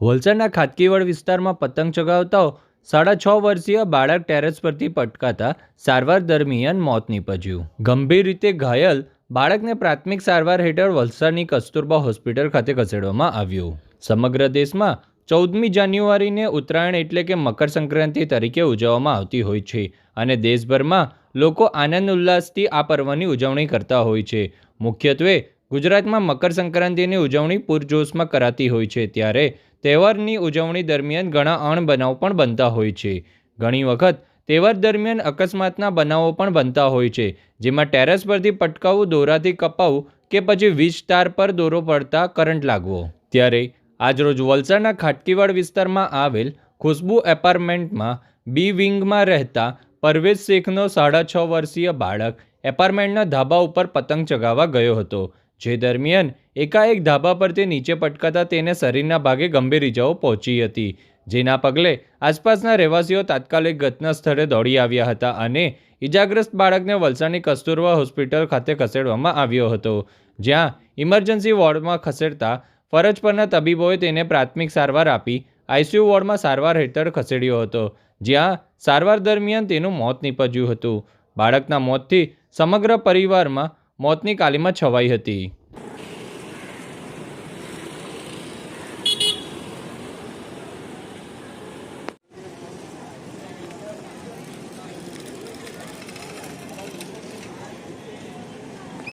વલસાડના ખાતકીવડ વિસ્તારમાં પતંગ ચગાવતા સાડા છ વર્ષીય બાળક ટેરેસ પરથી પટકાતા સારવાર દરમિયાન મોત નીપજ્યું. ગંભીર રીતે ઘાયલ બાળકને પ્રાથમિક સારવાર હેઠળ વલસાડની કસ્તુરબા હોસ્પિટલ ખાતે ખસેડવામાં આવ્યું. સમગ્ર દેશમાં ચૌદમી જાન્યુઆરીને ઉત્તરાયણ એટલે કે મકર સંક્રાંતિ તરીકે ઉજવવામાં આવતી હોય છે અને દેશભરમાં લોકો આનંદ ઉલ્લાસથી આ પર્વની ઉજવણી કરતા હોય છે. મુખ્યત્વે ગુજરાતમાં મકર સંક્રાંતિની ઉજવણી પૂરજોશમાં કરાતી હોય છે, ત્યારે તહેવારની ઉજવણી દરમિયાન ઘણા અણબનાવ પણ બનતા હોય છે. ઘણી વખત તહેવાર દરમિયાન અકસ્માતના બનાવો પણ બનતા હોય છે, જેમાં ટેરેસ પરથી પટકાવવું દોરાથી કપાવવું કે પછી વીજ તાર પર દોરો પડતા કરંટ લાગવો. ત્યારે આજરોજ વલસાડના ખાટકીવાડ વિસ્તારમાં આવેલ ખુશ્બુ એપાર્ટમેન્ટમાં બી વિંગમાં રહેતા પરવેઝ શેખનો સાડા છ વર્ષીય બાળક એપાર્ટમેન્ટના ધાબા ઉપર પતંગ ચગાવવા ગયો હતો. જે દરમિયાન એકાએક ધાબા પરથી નીચે પટકાતા તેને શરીરના ભાગે ગંભીર ઇજાઓ પહોંચી હતી, જેના પગલે આસપાસના રહેવાસીઓ તાત્કાલિક ઘટના સ્થળે દોડી આવ્યા હતા અને ઇજાગ્રસ્ત બાળકને વલસાડની કસ્તુરબા હોસ્પિટલ ખાતે ખસેડવામાં આવ્યો હતો, જ્યાં ઇમરજન્સી વોર્ડમાં ખસેડતા ફરજ પરના તબીબોએ તેને પ્રાથમિક સારવાર આપી આઈસીયુ વોર્ડમાં સારવાર હેઠળ ખસેડ્યો હતો, જ્યાં સારવાર દરમિયાન તેનું મોત નીપજ્યું હતું. બાળકના મોતથી સમગ્ર પરિવારમાં મોતની કાલીમાં છવાઈ હતી.